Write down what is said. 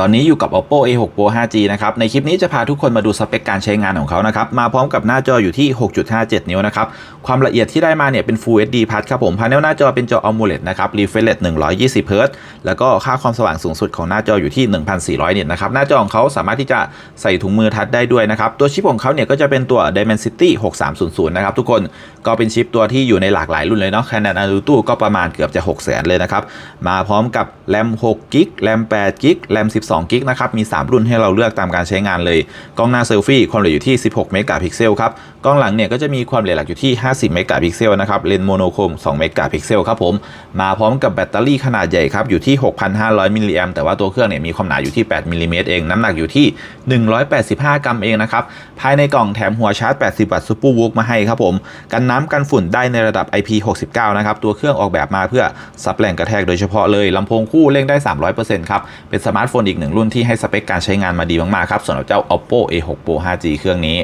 ตอนนี้อยู่กับ oppo a6 pro 5g นะครับ ในคลิปนี้จะพาทุกคนมาดูสเปคการใช้งานของเขานะครับ มาพร้อมกับหน้าจออยู่ที่ 6.57 นิ้วนะครับ ความละเอียดที่ได้มาเนี่ยเป็น full hd plus ครับผม พาเนลหน้าจอเป็นจอ amoled นะครับ refresh rate 120 hz แล้วก็ค่าความสว่างสูงสุดของหน้าจออยู่ที่ 1400 นิตนะครับ หน้าจอของเขาสามารถที่จะใส่ถุงมือทัดได้ด้วยนะครับ ตัวชิปของเขาเนี่ยก็จะเป็นตัว dimensity 6300 นะครับทุกคน ก็เป็นชิปตัวที่อยู่ในหลากหลายรุ่นเลยเนาะ ขนาดอนุตู้ก็ประมาณเกือบจะ6 0 0 0 0 0เลยนะครับ มาพร้อมกับ RAM 6GB RAM 8GB RAM 12กิกนะครับ มี 3 รุ่นให้เราเลือกตามการใช้งานเลย กล้องหน้าเซลฟี่ความละเอียดอยู่ที่ 16 เมกะพิกเซลครับ กล้องหลังเนี่ยก็จะมีความละเอียดหลักอยู่ที่ 50 เมกะพิกเซลนะครับ เลนส์โมโนโครม 2 เมกะพิกเซลครับผม มาพร้อมกับแบตเตอรี่ขนาดใหญ่ครับ อยู่ที่ 6,500 มิลลิแอมแต่ว่าตัวเครื่องเนี่ยมีความหนาอยู่ที่ 8มิลลิเมตรเอง น้ำหนักอยู่ที่ 185 กรัมเองนะครับ ภายในกล่องแถมหัวชาร์จ 80 วัตต์ซูเปอร์วูกมาให้ครับผม กันน้ำกันฝุ่นได้ในระดับ IP69 นะครับ ตัวเครื่องออกแบบมาเพื่อซับแรงกระแทกโดยเฉพาะเลยลำโพงคู่เร่งได้ 300%ครับ เป็นสมาร์ทโฟนอีกหนึ่งรุ่นที่ให้สเปคการใช้งานมาดีมากๆครับสำหรับเจ้า oppo a6 pro 5g เครื่องนี้